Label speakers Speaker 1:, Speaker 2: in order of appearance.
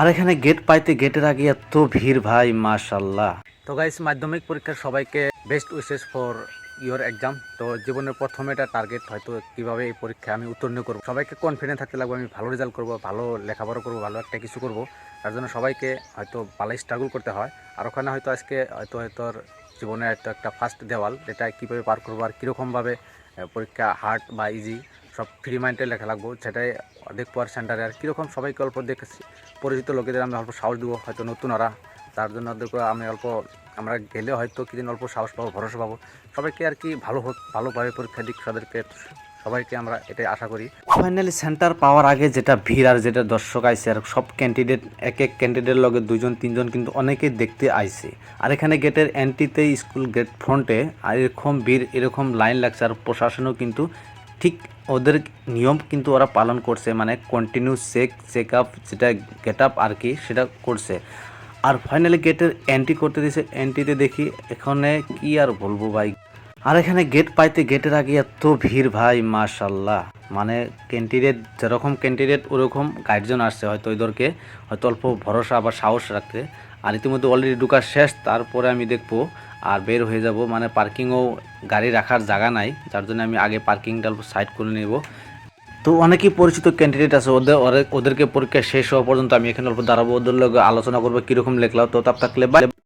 Speaker 1: আর এখানে গেট পাইতে গেটের আগে এত ভিড় ভাই মাশাল্লাহ তো গাইস মাধ্যমিক পরীক্ষার সবাইকে best wishes for your exam তো জীবনের প্রথম এটা টার্গেট হয়তো কীভাবে এই পরীক্ষায় আমি উত্তীর্ণ করব। সবাইকে কনফিডেন্ট থাকতে লাগবে, আমি ভালো রেজাল্ট করব, ভালো লেখাপড়া করব, ভালো একটা কিছু করব। তার জন্য সবাইকে হয়তো ভালোই স্ট্রাগল করতে হয়। আর ওখানে হয়তো আজকে হয়তো হয়তো ওর জীবনে হয়তো একটা ফার্স্ট দেওয়াল, যেটা কীভাবে পার করব আর কীরকমভাবে পরীক্ষা হার্ড বা ইজি সব ফ্রি মাইন্ডে লেখা লাগবো, সেটাই দেখব আর সেন্টারে আর কীরকম সবাইকে অল্প দেখেছি, পরিচিত লোকেদের আমি অল্প সাহস দেবো, হয়তো নতুন ওরা। তার জন্য ওদেরকে আমি অল্প, আমরা গেলে হয়তো কিছুদিন অল্প সাহস পাবো, ভরসা পাবো। সবাইকে আর কি ভালো হোক ভালোভাবে পরীক্ষা দিক তাদেরকে, সবাইকে আমরা এটাই আশা করি। ফাইনালি সেন্টার পাওয়ার আগে যেটা ভিড় আর যেটা দর্শক আইছে আর সব ক্যান্ডিডেট এক এক ক্যান্ডিডেটের লগে দুজন তিনজন কিন্তু অনেকেই দেখতে আইছে আর এখানে গেটের এন্ট্রিতে স্কুল গেট ফ্রন্টে আর এরকম ভিড়, এরকম লাইন লাগছে, আর প্রশাসনও কিন্তু ঠিক ওদের নিয়ম কিন্তু ওরা পালন করছে মানে কন্টিনিউ চেক চেক আপ যেটা গেট আপ আর কি সেটা করছে। আর ফাইনালি গেটের এন্ট্রি করতে দিয়েছে। এন্ট্রিতে দেখি এখানে কি আর বলব ভাই? আর এখানে গেট পাইতে গেটের আগে এত ভিড় ভাই মাশাল্লাহ মানে ক্যান্ডিডেট যেরকম ক্যান্ডিডেট ওরকম গাইডজন আসছে হয়তো ওদেরকে। হয়তো অল্প ভরসা বা সাহস রাখতে। আর ইতিমধ্যে অলরেডি ঢুকা শেষ, তারপরে আমি দেখব আর বের হয়ে যাব। মানে পার্কিংও গাড়ি রাখার জায়গা নাই, যার জন্য আমি আগে পার্কিংটা সাইড করে নেব। তো অনেকেই পরিচিত ক্যান্ডিডেট আছে, ওদের ওদেরকে পরীক্ষা শেষ হওয়া পর্যন্ত আমি এখানে অল্প দাঁড়াবো। ওদের লোক আলোচনা করব, কীরকম লেখলাম, তো তার থাকলে